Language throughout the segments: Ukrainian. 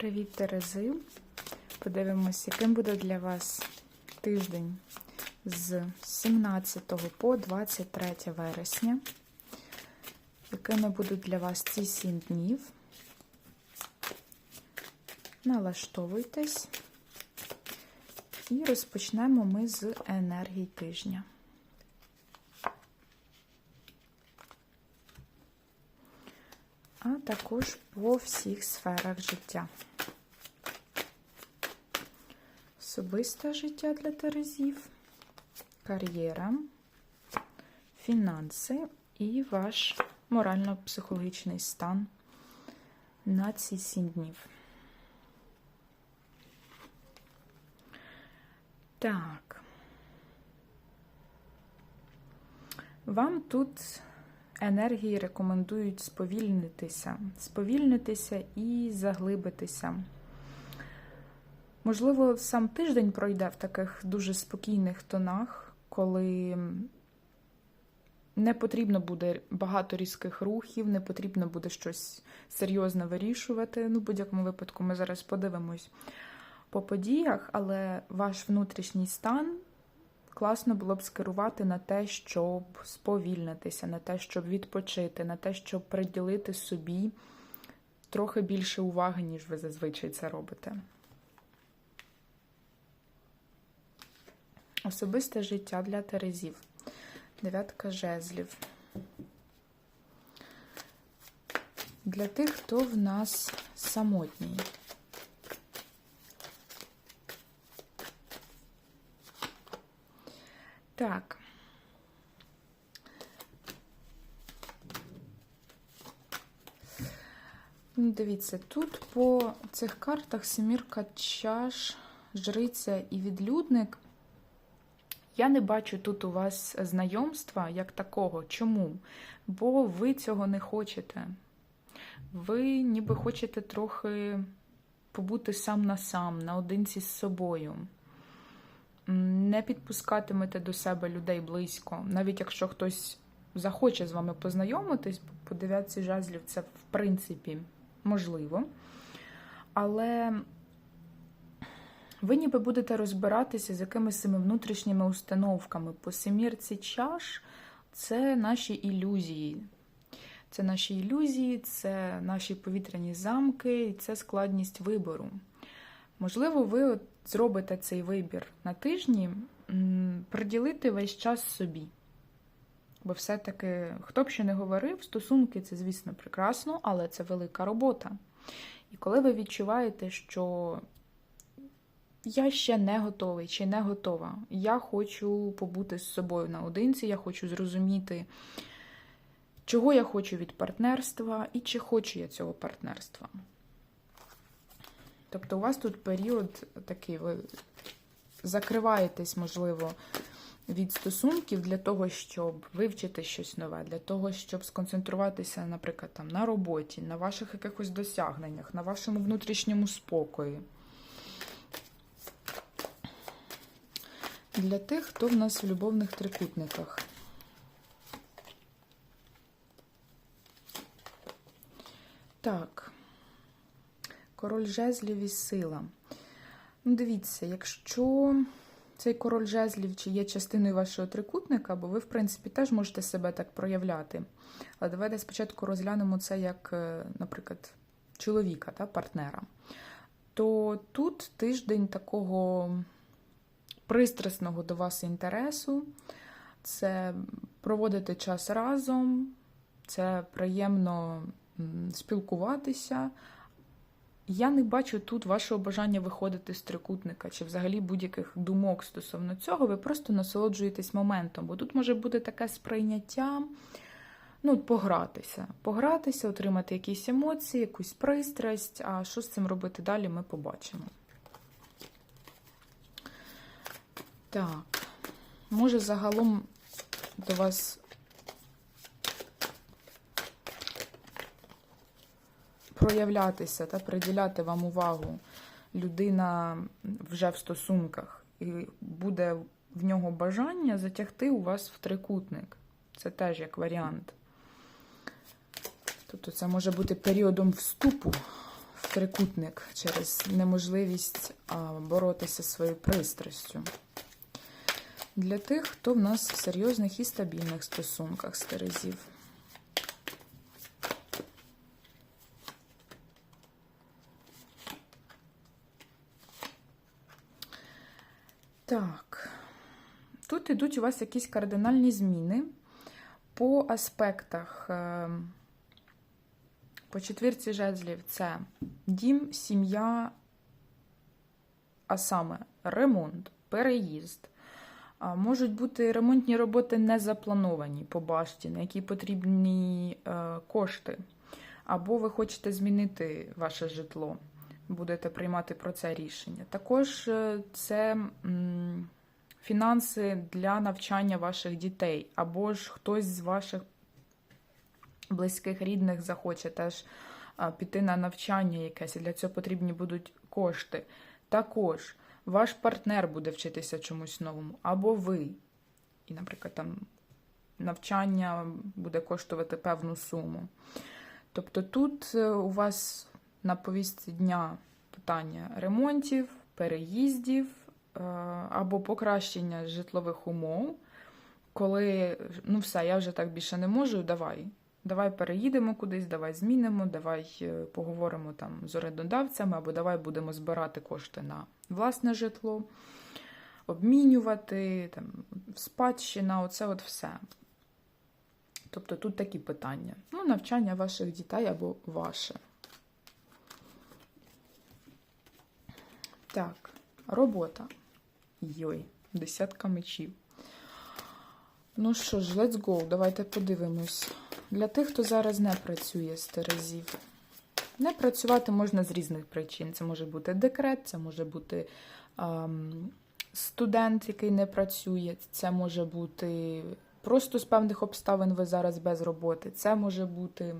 Привіт, Терези! Подивимось, яким буде для вас тиждень з 17 по 23 вересня. Якими будуть для вас ці 7 днів? Налаштовуйтесь. І розпочнемо ми з енергії тижня. а також по всіх сферах життя. Особисте життя для Терезів, кар'єра, фінанси і ваш морально-психологічний стан на ці сім днів. Так. Вам тут енергії рекомендують сповільнитися, сповільнитися і заглибитися. Можливо, сам тиждень пройде в таких дуже спокійних тонах, коли не потрібно буде багато різких рухів, не потрібно буде щось серйозно вирішувати. Ну, в будь-якому випадку, ми зараз подивимось по подіях, але ваш внутрішній стан класно було б скерувати на те, щоб сповільнитися, на те, щоб відпочити, на те, щоб приділити собі трохи більше уваги, ніж ви зазвичай це робите. Особисте життя для Терезів. Дев'ятка жезлів. Для тих, хто в нас самотній. Так. Ну, Дивіться, тут по цих картах семірка чаш, жриця і відлюдник. Я не бачу тут у вас знайомства як такого. Чому? Бо ви цього не хочете. Ви ніби хочете трохи побути сам на сам, наодинці з собою не підпускатимете до себе людей близько, навіть якщо хтось захоче з вами познайомитись, по жезлів це в принципі можливо. Але ви ніби будете розбиратися з якимись цими внутрішніми установками. По семірці чаш це наші ілюзії. Це наші ілюзії, це наші повітряні замки, і це складність вибору. Можливо, ви от зробите цей вибір на тижні, приділити весь час собі. Бо все-таки, хто б ще не говорив, стосунки це, звісно, прекрасно, але це велика робота. І коли ви відчуваєте, що я ще не готовий чи не готова, я хочу побути з собою наодинці, я хочу зрозуміти, чого я хочу від партнерства і чи хочу я цього партнерства. Тобто у вас тут період такий, ви закриваєтесь, можливо, від стосунків для того, щоб вивчити щось нове, для того, щоб сконцентруватися, наприклад, там, на роботі, на ваших якихось досягненнях, на вашому внутрішньому спокої. Для тих, хто в нас в любовних трикутниках. Так. Король жезлів і сила. Ну, Дивіться, якщо цей король жезлів чи є частиною вашого трикутника, бо ви, в принципі, теж можете себе так проявляти. Але давайте спочатку розглянемо це як, е, наприклад, чоловіка, та, партнера. То тут тиждень такого пристрасного до вас інтересу, це проводити час разом, це приємно спілкуватися. Я не бачу тут вашого бажання виходити з трикутника чи взагалі будь-яких думок стосовно цього. Ви просто насолоджуєтесь моментом, бо тут може бути таке сприйняття, ну, погратися. Погратися, отримати якісь емоції, якусь пристрасть. А що з цим робити далі, ми побачимо. Так, може, загалом до вас проявлятися та приділяти вам увагу людина вже в стосунках, і буде в нього бажання затягти у вас в трикутник. Це теж як варіант. Тобто це може бути періодом вступу в трикутник через неможливість боротися зі своєю пристрастю. Для тих, хто в нас в серйозних і стабільних стосунках з Терезів. Так, тут ідуть у вас якісь кардинальні зміни по аспектах. е, По четвірці жезлів це дім, сім'я, а саме ремонт, переїзд. Можуть бути ремонтні роботи не заплановані по башті, на які потрібні е, кошти. Або ви хочете змінити ваше житло, будете приймати про це рішення. Також е, це фінанси для навчання ваших дітей, або ж хтось з ваших близьких рідних захоче теж піти на навчання якесь, і для цього потрібні будуть кошти. Також ваш партнер буде вчитися чомусь новому, або ви. І, наприклад, там навчання буде коштувати певну суму. Тобто тут е, у вас на повістці дня питання ремонтів, переїздів е, або покращення житлових умов, коли ну все, я вже так більше не можу, давай. Давай переїдемо кудись, давай змінимо, давай е, поговоримо там з орендодавцями, або давай будемо збирати кошти на власне житло, обмінювати, там, спадщина, оце от все. Тобто тут такі питання. Ну, навчання ваших дітей або ваше. Так, робота. Йой, десятка мечів. Ну що ж, let's go, давайте подивимось. Для тих, хто зараз не працює з Терезів. Не працювати можна з різних причин. Це може бути декрет, це може бути ем, студент, який не працює, це може бути просто з певних обставин ви зараз без роботи. Це може бути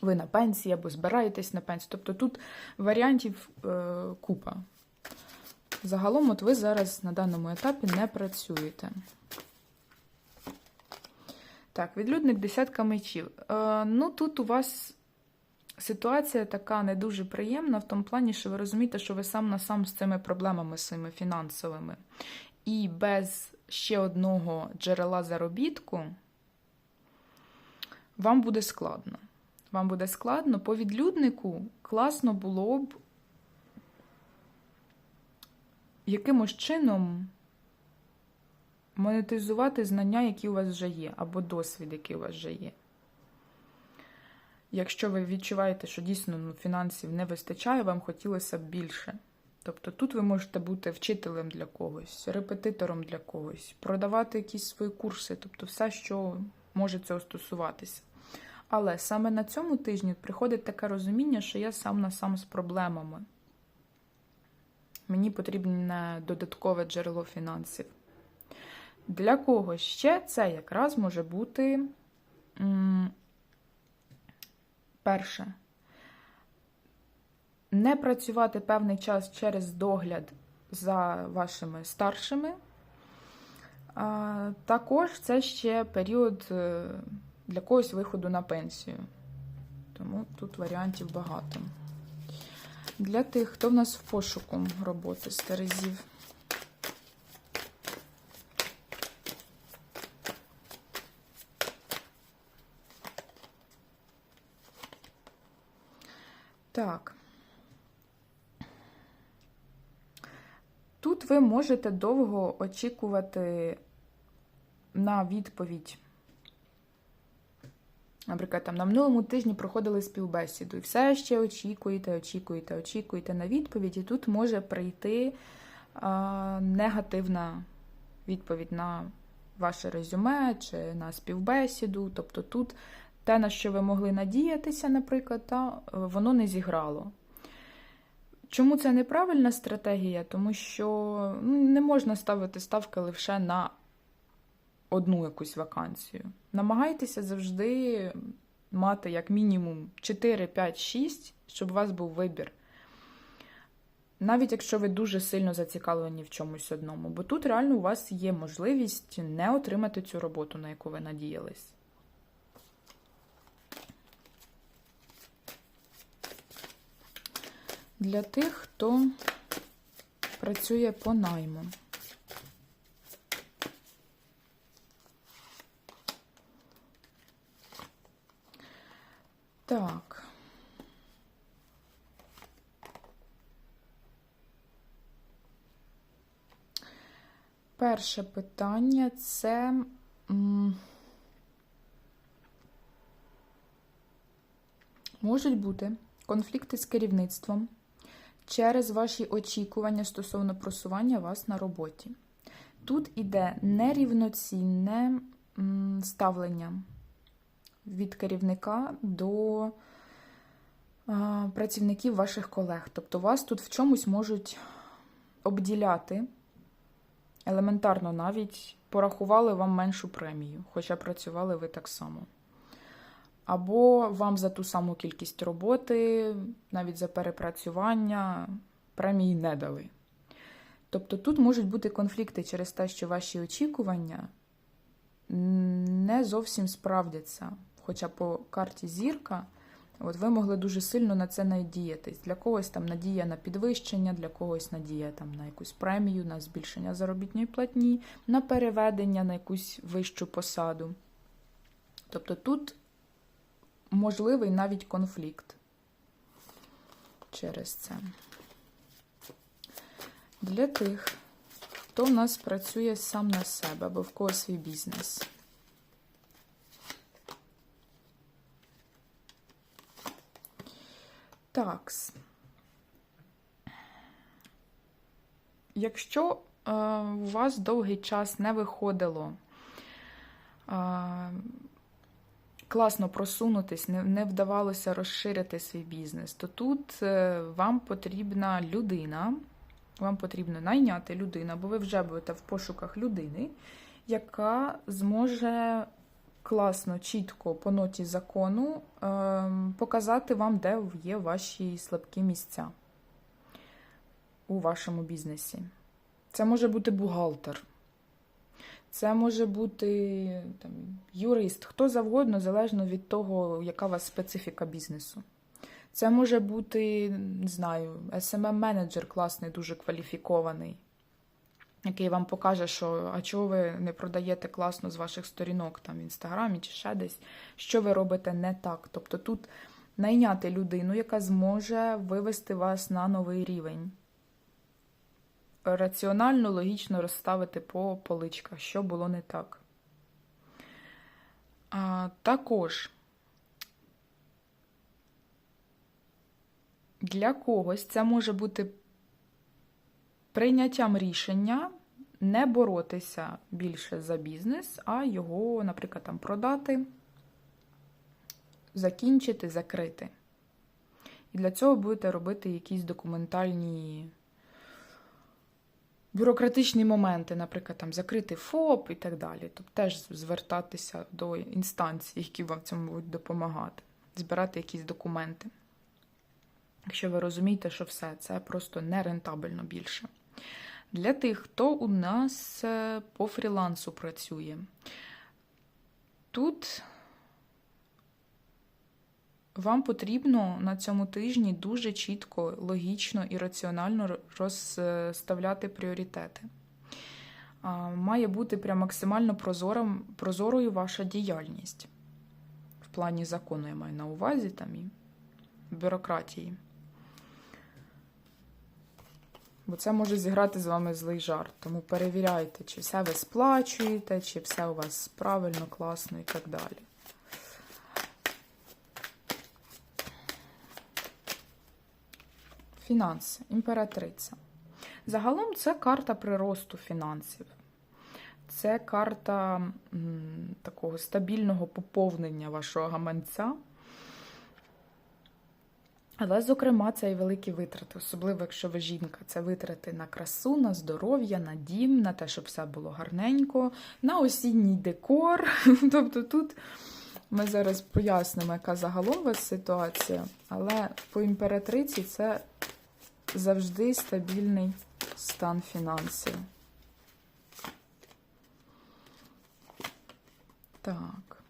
ви на пенсії або збираєтесь на пенсію. Тобто тут варіантів е, купа. Загалом, от ви зараз на даному етапі не працюєте. Так, відлюдник десятка мечів. Е, ну, тут у вас ситуація така не дуже приємна, в тому плані, що ви розумієте, що ви сам на сам з цими проблемами своїми фінансовими. І без ще одного джерела заробітку вам буде складно. Вам буде складно. По відлюднику класно було б якимось чином монетизувати знання, які у вас вже є, або досвід, який у вас вже є. Якщо ви відчуваєте, що дійсно ну, фінансів не вистачає, вам хотілося б більше. Тобто тут ви можете бути вчителем для когось, репетитором для когось, продавати якісь свої курси, тобто все, що може цього стосуватися. Але саме на цьому тижні приходить таке розуміння, що я сам на сам з проблемами. Мені потрібне додаткове джерело фінансів. Для кого ще це якраз може бути перше. Не працювати певний час через догляд за вашими старшими. Також це ще період е, для когось виходу на пенсію. Тому тут варіантів багато. Для тих, хто в нас в пошуку роботи з. Так. Тут ви можете довго очікувати на відповідь. Наприклад, там на минулому тижні проходили співбесіду, і все ще очікуєте, очікуєте, очікуєте на відповідь, і тут може прийти а, негативна відповідь на ваше резюме чи на співбесіду. Тобто тут те, на що ви могли надіятися, наприклад, та, воно не зіграло. Чому це неправильна стратегія? Тому що ну, не можна ставити ставки лише на одну якусь вакансію. Намагайтеся завжди мати як мінімум 4, 5, 6, щоб у вас був вибір. Навіть якщо ви дуже сильно зацікавлені в чомусь одному, бо тут реально у вас є можливість не отримати цю роботу, на яку ви надіялись. Для тих, хто працює по найму. Так. Перше питання це. Можуть бути конфлікти з керівництвом через ваші очікування стосовно просування вас на роботі. Тут іде нерівноцінне ставлення від керівника до працівників ваших колег. Тобто вас тут в чомусь можуть обділяти. Елементарно навіть порахували вам меншу премію, хоча працювали ви так само. Або вам за ту саму кількість роботи, навіть за перепрацювання, премії не дали. Тобто тут можуть бути конфлікти через те, що ваші очікування не зовсім справдяться. Хоча по карті зірка, от ви могли дуже сильно на це надіятись. Для когось там надія на підвищення, для когось надія там на якусь премію, на збільшення заробітної платні, на переведення на якусь вищу посаду. Тобто тут можливий навіть конфлікт через це. Для тих, хто в нас працює сам на себе або в когось свій бізнес. Такс. Якщо е, у вас довгий час не виходило е, класно просунутись, не, не вдавалося розширити свій бізнес, то тут е, вам потрібна людина, вам потрібно найняти людину, бо ви вже будете в пошуках людини, яка зможе класно, чітко по ноті закону е, показати вам, де є ваші слабкі місця у вашому бізнесі. Це може бути бухгалтер. Це може бути там, юрист, хто завгодно, залежно від того, яка у вас специфіка бізнесу. Це може бути, не знаю, SMM-менеджер класний, дуже кваліфікований, який вам покаже, що а чого ви не продаєте класно з ваших сторінок там в інстаграмі чи ще десь, що ви робите не так. Тобто тут найняти людину, яка зможе вивести вас на новий рівень раціонально, логічно розставити по поличках, що було не так. А, Також для когось це може бути прийняттям рішення не боротися більше за бізнес, а його, наприклад, там продати, закінчити, закрити. І для цього будете робити якісь документальні бюрократичні моменти, наприклад, там закрити ФОП і так далі. Тобто теж звертатися до інстанцій, які вам в цьому будуть допомагати, збирати якісь документи. Якщо ви розумієте, що все це просто нерентабельно більше. Для тих, хто у нас е, по фрілансу працює, тут вам потрібно на цьому тижні дуже чітко, логічно і раціонально розставляти пріоритети. Має бути прям максимально прозорим, прозорою ваша діяльність. В плані закону я маю на увазі там і бюрократії. Бо це може зіграти з вами злий жарт. Тому перевіряйте, чи все ви сплачуєте, чи все у вас правильно, класно і так далі. Фінанси, імператриця. Загалом це карта приросту фінансів. Це карта такого стабільного поповнення вашого гаманця. Але, зокрема, це і великі витрати, особливо, якщо ви жінка, це витрати на красу, на здоров'я, на дім, на те, щоб все було гарненько, на осінній декор. Тобто тут ми зараз пояснимо, яка загалом у вас ситуація, але по імператриці це завжди стабільний стан фінансів. Так.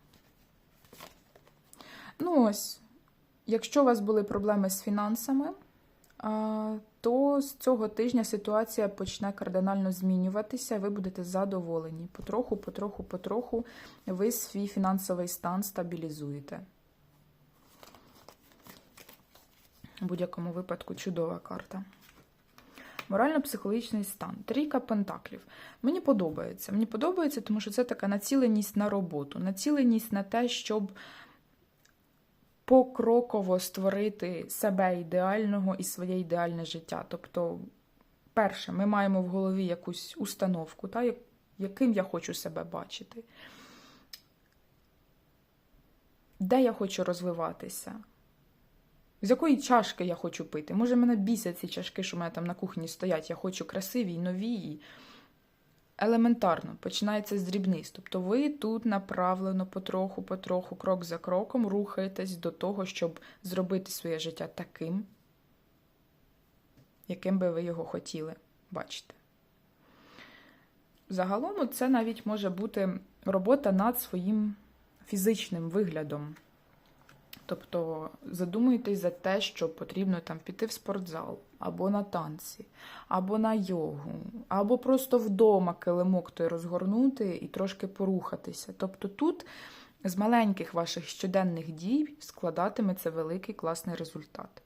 Ну ось, якщо у вас були проблеми з фінансами, то з цього тижня ситуація почне кардинально змінюватися, ви будете задоволені. Потроху, потроху, потроху ви свій фінансовий стан стабілізуєте. У будь-якому випадку чудова карта. Морально-психологічний стан. Трійка пентаклів. Мені подобається. Мені подобається, тому що це така націленість на роботу, націленість на те, щоб покроково створити себе ідеального і своє ідеальне життя. Тобто, перше, ми маємо в голові якусь установку, та, яким я хочу себе бачити, де я хочу розвиватися. З якої чашки я хочу пити? Може, мене бісять ці чашки, що в мене там на кухні стоять. Я хочу красиві, нові. Елементарно, починається з дрібниць. Тобто ви тут направлено потроху, потроху, крок за кроком рухаєтесь до того, щоб зробити своє життя таким, яким би ви його хотіли бачити. Загалом це навіть може бути робота над своїм фізичним виглядом. Тобто задумуйтесь за те, що потрібно там піти в спортзал, або на танці, або на йогу, або просто вдома килимок той розгорнути і трошки порухатися. Тобто тут з маленьких ваших щоденних дій складатиметься великий класний результат.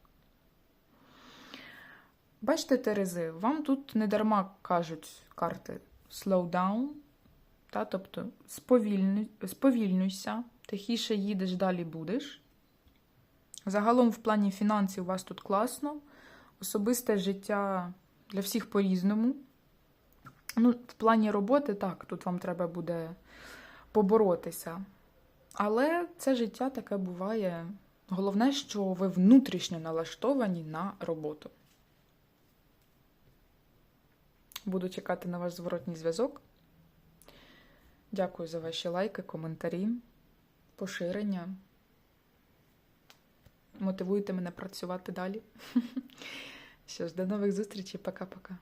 Бачите, Терези, вам тут не дарма кажуть карти slow down, та, тобто сповільнюйся, тихіше їдеш, далі будеш. Загалом, в плані фінансів у вас тут класно. Особисте життя для всіх по-різному. Ну, в плані роботи, так, тут вам треба буде поборотися. Але це життя таке буває. Головне, що ви внутрішньо налаштовані на роботу. Буду чекати на ваш зворотній зв'язок. Дякую за ваші лайки, коментарі, поширення. Мотивуйте мене працювати далі. Що ж, до нових зустрічей, пока-пока.